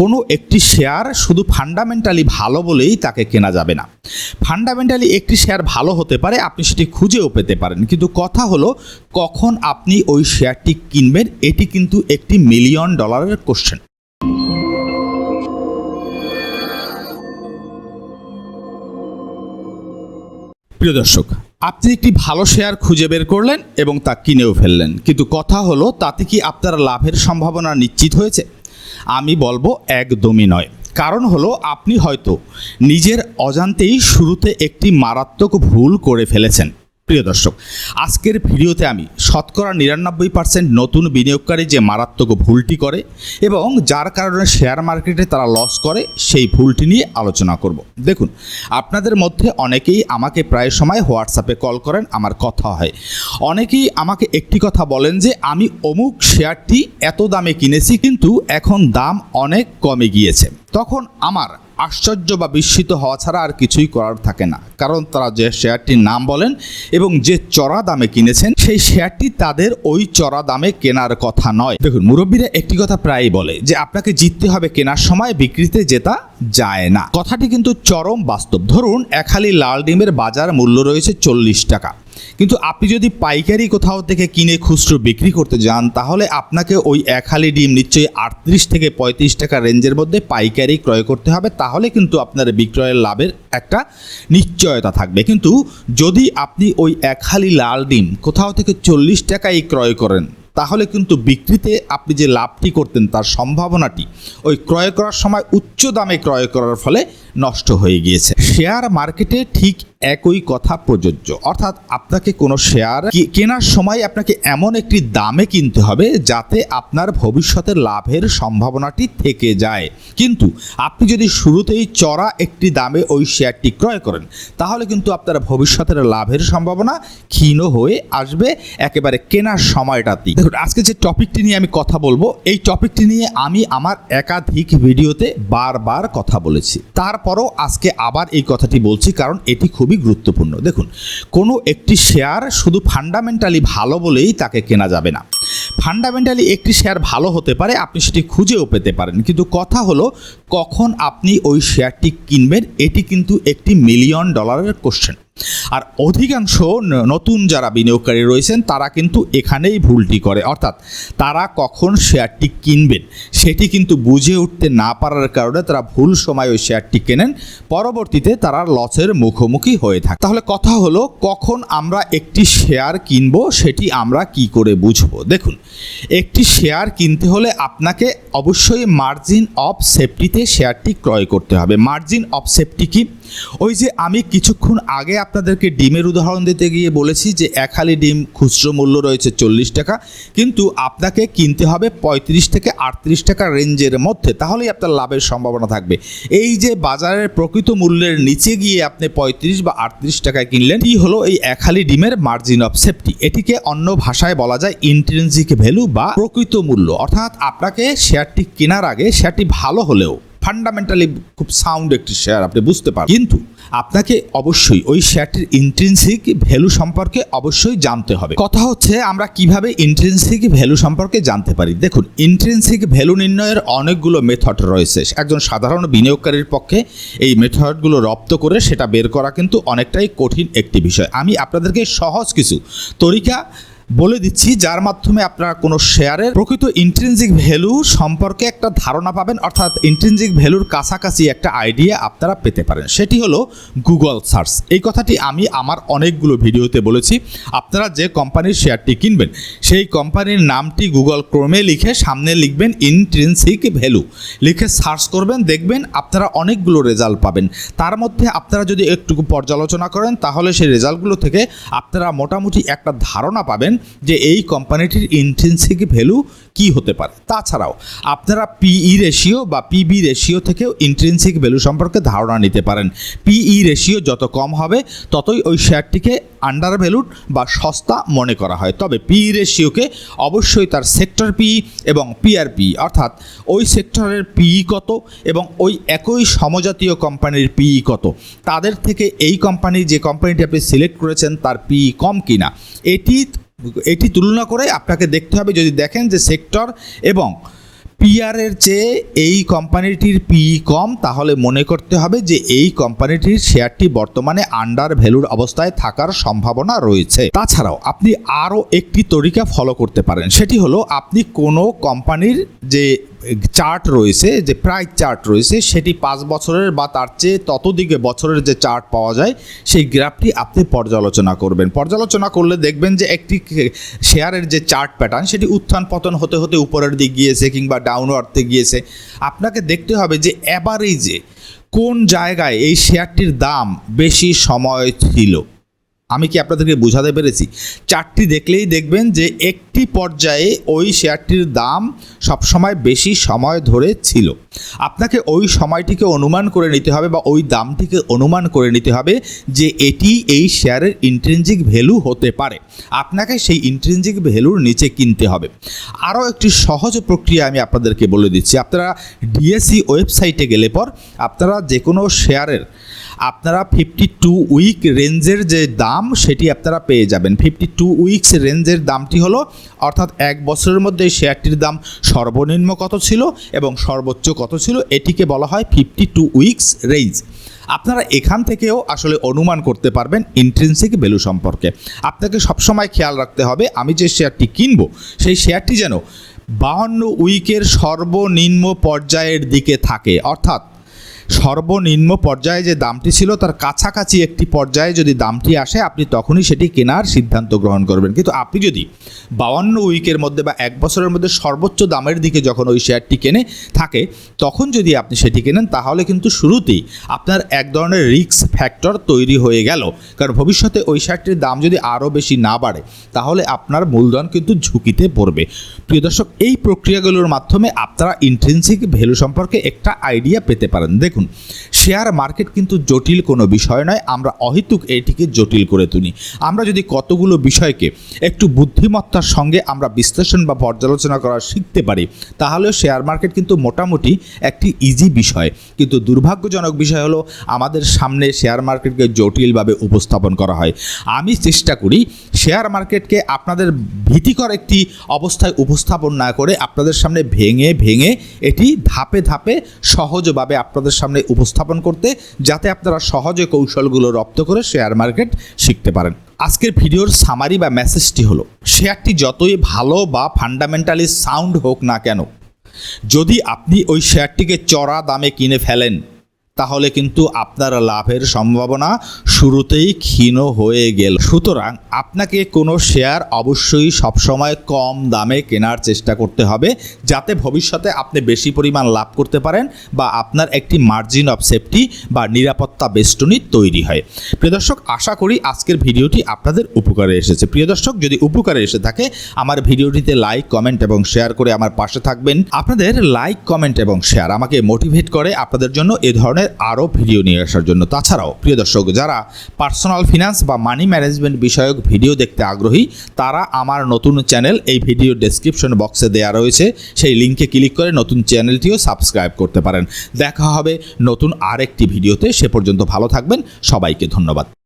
কোনো একটি শেয়ার শুধু ফান্ডামেন্টালি ভালো বলেই তাকে কেনা যাবে না। ফান্ডামেন্টালি একটি শেয়ার ভালো হতে পারে, আপনি সেটি খুঁজেও পেতে পারেন। কিন্তু কথা হলো, কখন আপনি ওই শেয়ারটি কিনবেন, এটি কিন্তু একটি মিলিয়ন ডলারের কোশ্চেন প্রিয় দর্শক, আপনি একটি ভালো শেয়ার খুঁজে বের করলেন এবং তা কিনেও ফেললেন। কিন্তু কথা হলো, তাতে কি আপনার লাভের সম্ভাবনা নিশ্চিত হয়েছে? আমি বলব একদমই নয়। কারণ হলো, আপনি হয়তো নিজের অজান্তেই শুরুতে একটি মারাত্মক ভুল করে ফেলেছেন। প্রিয় দর্শক, আজকের ভিডিওতে আমি শতকরা নিরানব্বই পার্সেন্ট নতুন বিনিয়োগকারী যে মারাত্মক ভুলটি করে এবং যার কারণে শেয়ার মার্কেটে তারা লস করে, সেই ভুলটি নিয়ে আলোচনা করব। দেখুন, আপনাদের মধ্যে অনেকেই আমাকে প্রায় সময় হোয়াটসঅ্যাপে কল করেন, আমার কথা হয়। অনেকেই আমাকে একটি কথা বলেন যে, আমি অমুক শেয়ারটি এত দামে কিনেছি, কিন্তু এখন দাম অনেক কমে গিয়েছে। তখন আমার আশ্চর্য বা বিস্মিত হওয়া ছাড়া আর কিছুই করার থাকে না। কারণ তারা যে শেয়ারটির নাম বলেন এবং যে চড়া দামে কিনেছেন, সেই শেয়ারটি তাদের ওই চড়া দামে কেনার কথা নয়। দেখুন, মুরব্বীরা একটি কথা প্রায়ই বলে যে, আপনাকে জিততে হবে কেনার সময়, বিক্রিতে জেতা যায় না। কথাটি কিন্তু চরম বাস্তব। ধরুন, এক হালি লাল ডিমের বাজার মূল্য রয়েছে চল্লিশ টাকা। কিন্তু আপনি যদি পাইকারি কোথাও থেকে কিনে খুচরো বিক্রি করতে যান, তাহলে আপনাকে ওই এক হালি ডিম নিশ্চয়ই আটত্রিশ থেকে পঁয়ত্রিশ টাকা রেঞ্জের মধ্যে পাইকারি ক্রয় করতে হবে। তাহলে কিন্তু আপনার বিক্রয়ের লাভের একটা নিশ্চয়তা থাকবে। কিন্তু যদি আপনি ওই এক হালি লাল ডিম কোথাও থেকে চল্লিশ টাকায় ক্রয় করেন, তাহলে কিন্তু বিক্রিতে আপনি যে লাভটি করতেন, তার সম্ভাবনাটি ওই ক্রয় করার সময় উচ্চ দামে ক্রয় করার ফলে নষ্ট হয়ে গিয়েছে। শেয়ার মার্কেটে ঠিক একই কথা প্রযোজ্য। অর্থাৎ আপনাকে কোনো শেয়ার কেনার সময় আপনাকে এমন একটি দামে কিনতে হবে যাতে আপনার ভবিষ্যতের লাভের সম্ভাবনাটি থেকে যায়। কিন্তু আপনি যদি শুরুতেই চড়া একটি দামে ওই শেয়ারটি ক্রয় করেন, তাহলে কিন্তু আপনার ভবিষ্যতের লাভের সম্ভাবনা ক্ষীণ হয়ে আসবে একেবারে কেনার সময়টাতেই। দেখুন, আজকে যে টপিকটি নিয়ে আমি কথা বলব, এই টপিকটি নিয়ে আমি আমার একাধিক ভিডিওতে বারবার কথা বলেছি। তারপরও আজকে আবার এই কথাটি বলছি, কারণ এটি খুবই গুরুত্বপূর্ণ। দেখুন, কোনো একটি শেয়ার শুধু ফান্ডামেন্টালি ভালো বলেই তাকে কেনা যাবে না। ফান্ডামেন্টালি একটি শেয়ার ভালো হতে পারে, আপনি সেটি খুঁজেও পেতে পারেন। কিন্তু কথা হলো, কখন আপনি ওই শেয়ারটি কিনবেন, এটি কিন্তু একটি মিলিয়ন ডলারের কোশ্চেন আর অধিকাংশ নতুন যারা বিনিয়োগকারী রয়েছেন, তারা কিন্তু এখানেই ভুলটি করে। অর্থাৎ তারা কখন শেয়ারটি কিনবেন, সেটি কিন্তু বুঝে উঠতে না পারার কারণে তারা ভুল সময় ওই শেয়ারটি কেনেন। পরবর্তীতে তারা লসের মুখোমুখি হয়ে থাকে। তাহলে কথা হলো, কখন আমরা একটি শেয়ার কিনব, সেটি আমরা কি করে বুঝব? দেখুন, একটি শেয়ার কিনতে হলে আপনাকে অবশ্যই মার্জিন অফ সেফটিতে শেয়ারটি ক্রয় করতে হবে। মার্জিন অফ সেফটি কি? ওই যে আমি কিছুক্ষণ আগে আপনাদেরকে ডিমের উদাহরণ দিতে গিয়ে বলেছি যে এক হালি ডিম খুচরো মূল্য রয়েছে চল্লিশ টাকা, কিন্তু আপনাকে কিনতে হবে পঁয়ত্রিশ থেকে আটত্রিশ টাকা রেঞ্জের মধ্যে, তাহলেই আপনার লাভের সম্ভাবনা থাকবে। এই যে বাজারের প্রকৃত মূল্যের নিচে গিয়ে আপনি পঁয়ত্রিশ বা আটত্রিশ টাকায় কিনলেন কি হলো এই এক হালি ডিমের মার্জিন অফ সেফটি এটিকে অন্য ভাষায় বলা যায় ইন্ট্রেন্সিক ভ্যালু বা প্রকৃত মূল্য। অর্থাৎ আপনাকে শেয়ারটি কেনার আগে শেয়ারটি ভালো হলেও ফান্ডামেন্টালি খুব সাউন্ড একটি শেয়ার আপনি বুঝতে পারেন কিন্তু আপনাকে অবশ্যই ওই শেয়ারটির ইন্ট্রেন্সিক ভ্যালু সম্পর্কে অবশ্যই জানতে হবে। কথা হচ্ছে আমরা কীভাবে ইন্ট্রেন্সিক ভ্যালু সম্পর্কে জানতে পারি। দেখুন ইন্ট্রেন্সিক ভ্যালু নির্ণয়ের অনেকগুলো মেথড রয়েছে। একজন সাধারণ বিনিয়োগকারীর পক্ষে এই মেথডগুলো রপ্ত করে সেটা বের করা কিন্তু অনেকটাই কঠিন একটি বিষয়। আমি আপনাদেরকে সহজ কিছু তরিকা বলে দিচ্ছি, যার মাধ্যমে আপনারা কোনো শেয়ারের প্রকৃত ইন্ট্রেনজিক ভ্যালু সম্পর্কে একটা ধারণা পাবেন, অর্থাৎ ইন্ট্রেনজিক ভ্যালুর কাছাকাছি একটা আইডিয়া আপনারা পেতে পারেন। সেটি হলো গুগল সার্চ এই কথাটি আমি আমার অনেকগুলো ভিডিওতে বলেছি। আপনারা যে কোম্পানির শেয়ারটি কিনবেন, সেই কোম্পানির নামটি গুগল ক্রমে লিখে সামনে লিখবেন ইন্ট্রেন্সিক ভ্যালু লিখে সার্চ করবেন, দেখবেন আপনারা অনেকগুলো রেজাল্ট পাবেন। তার মধ্যে আপনারা যদি একটু পর্যালোচনা করেন, তাহলে সেই রেজাল্টগুলো থেকে আপনারা মোটামুটি একটা ধারণা পাবেন যে এই কোম্পানিটির ইন্টেন্সিক ভ্যালু কি হতে পারে। তাছাড়াও, আপনারা পিই রেশিও বা পিবি রেশিও থেকেও ইন্ট্রেন্সিক ভ্যালু সম্পর্কে ধারণা নিতে পারেন। পিই রেশিও যত কম হবে, ততই ওই শেয়ারটিকে আন্ডার ভ্যালুড বা সস্তা মনে করা হয়। তবে পিই রেশিওকে অবশ্যই তার সেক্টর পিই এবং পিআরপি অর্থাৎ ওই সেক্টরের পিই কত এবং ওই একই সমজাতীয় কোম্পানির পিই কত, তাদের থেকে এই কোম্পানি যে কোম্পানিটি আপনি সিলেক্ট করেছেন, তার পিই কম কিনা, এটি এটি তুলনা করে আপনাকে দেখতে হবে যদি দেখেন যে সেক্টর এবং পিআরের চেয়ে এই কোম্পানিটির পি কম, তাহলে মনে করতে হবে যে এই কোম্পানিটির শেয়ারটি বর্তমানে আন্ডার ভ্যালুর অবস্থায় থাকার সম্ভাবনা রয়েছে। তাছাড়াও আপনি আরও একটি তরিকা ফলো করতে পারেন, সেটি হলো আপনি কোনো কোম্পানির যে চার্ট রয়েছে, যে প্রাইস চার্ট রয়েছে, সেটি পাঁচ বছরের বা তার চেয়ে ততদিকে বছরের যে চার্ট পাওয়া যায়, সেই গ্রাফটি আপনি পর্যালোচনা করবেন। পর্যালোচনা করলে দেখবেন যে একটি শেয়ারের যে চার্ট প্যাটার্ন সেটি উত্থান পতন হতে হতে উপরের দিক গিয়েছে কিংবা ডাউনওয়ার্ডতে গিয়েছে। আপনাকে দেখতে হবে যে অ্যাভারেজে কোন জায়গায় এই শেয়ারটির দাম বেশি সময় ছিল? আমি কি আপনাদেরকে বোঝাতে পেরেছি? চারটি দেখলেই দেখবেন যে একটি পর্যায়ে ওই শেয়ারটির দাম সবসময় বেশি সময় ধরে ছিল। আপনাকে ওই সময়টিকে অনুমান করে নিতে হবে বা ওই দামটিকে অনুমান করে নিতে হবে যে এটি এই শেয়ারের ইন্ট্রেনজিক ভ্যালু হতে পারে। আপনাকে সেই ইন্ট্রেনজিক ভ্যালুর নিচে কিনতে হবে। আরও একটি সহজ প্রক্রিয়া আমি আপনাদেরকে বলে দিচ্ছি। আপনারা ডিএসসি ওয়েবসাইটে গেলে পর আপনারা যে কোনো শেয়ারের আপনারা ফিফটি টু উইক রেঞ্জের যে দাম, সেটি আপনারা পেয়ে যাবেন। ফিফটি টু উইকস রেঞ্জের দামটি হলো, অর্থাৎ এক বছরের মধ্যে এই শেয়ারটির দাম সর্বনিম্ন কত ছিল এবং সর্বোচ্চ কত ছিল, এটিকে বলা হয় ফিফটি টু উইকস রেঞ্জ আপনারা এখান থেকেও আসলে অনুমান করতে পারবেন ইন্ট্রেন্সিক ভ্যালু সম্পর্কে। আপনাকে সবসময় খেয়াল রাখতে হবে, আমি যে শেয়ারটি কিনবো, সেই শেয়ারটি যেন বাহান্ন উইকের সর্বনিম্ন পর্যায়ের দিকে থাকে। অর্থাৎ সর্বনিম্ন পর্যায়ে যে দামটি ছিল, তার কাছাকাছি একটি পর্যায়ে যদি দামটি আসে, আপনি তখনই সেটি কেনার সিদ্ধান্ত গ্রহণ করবেন। কিন্তু আপনি যদি বাউান্ন উইকের মধ্যে বা এক বছরের মধ্যে সর্বোচ্চ দামের দিকে যখন ওই শেয়ারটি কেনে থাকে, তখন যদি আপনি সেটি কেনেন, তাহলে কিন্তু শুরুতেই আপনার এক ধরনের রিস্ক ফ্যাক্টর তৈরি হয়ে গেল। কারণ ভবিষ্যতে ওই শেয়ারটির দাম যদি আরও বেশি না বাড়ে, তাহলে আপনার মূলধন কিন্তু ঝুঁকিতে পড়বে। প্রিয় দর্শক, এই প্রক্রিয়াগুলোর মাধ্যমে আপনারা ইন্ট্রেন্সিক ভ্যালু সম্পর্কে একটা আইডিয়া পেতে পারেন। দেখুন শেয়ার মার্কেট কিন্তু জটিল কোনো বিষয় নয়, আমরা অহেতুক এটিকে জটিল করে তুলি। আমরা যদি কতগুলো বিষয়কে একটু বুদ্ধিমত্তার সঙ্গে আমরা বিশ্লেষণ বা পর্যালোচনা করা শিখতে পারি তাহলে শেয়ার মার্কেট কিন্তু মোটামুটি একটি ইজি বিষয়। কিন্তু দুর্ভাগ্যজনক বিষয় হলো, আমাদের সামনে শেয়ার মার্কেটকে জটিলভাবে উপস্থাপন করা হয়। আমি চেষ্টা করি শেয়ার মার্কেটকে আপনাদের ভীতিকর একটি অবস্থায় উপস্থাপন না করে আপনাদের সামনে ভেঙে ভেঙে এটি ধাপে ধাপে সহজভাবে আপনাদের সামনে উপস্থাপন করতে যাতে আপনারা সহজে কৌশলগুলো রপ্ত করে শেয়ার মার্কেট শিখতে পারেন। আজকের ভিডিওর সামারি বা মেসেজটি হলো, শেয়ারটি যতই ভালো বা ফান্ডামেন্টালি সাউন্ড হোক না কেন, যদি আপনি ওই শেয়ারটিকে চড়া দামে কিনে ফেলেন তাহলে কিন্তু আপনার লাভের সম্ভাবনা শুরুতেই ক্ষীণ হয়ে গেল। সুতরাং আপনাকে কোনো শেয়ার অবশ্যই সবসময় কম দামে কেনার চেষ্টা করতে হবে, যাতে ভবিষ্যতে আপনি বেশি পরিমাণ লাভ করতে পারেন বা আপনার একটি মার্জিন অফ সেফটি বা নিরাপত্তা বেষ্টনী তৈরি হয়। প্রিয় দর্শক, আশা করি আজকের ভিডিওটি আপনাদের উপকারে এসেছে। প্রিয় দর্শক, যদি উপকারে এসে থাকে, আমার ভিডিওটিতে লাইক কমেন্ট এবং শেয়ার করে আমার পাশে থাকবেন। আপনাদের লাইক কমেন্ট এবং শেয়ার আমাকে মোটিভেট করে আপনাদের জন্য এ ধরনের আরও ভিডিও নিয়ে আসার জন্য। তাছাড়াও, প্রিয় দর্শক, যারা পার্সোনাল ফিনান্স বা মানি ম্যানেজমেন্ট বিষয়ক ভিডিও দেখতে আগ্রহী, তারা আমার নতুন চ্যানেল এই ভিডিও ডেসক্রিপশন বক্সে দেওয়া রয়েছে। সেই লিঙ্কে ক্লিক করে নতুন চ্যানেলটিও সাবস্ক্রাইব করতে পারেন। দেখা হবে নতুন আরেকটি ভিডিওতে। সে পর্যন্ত ভালো থাকবেন। সবাইকে ধন্যবাদ।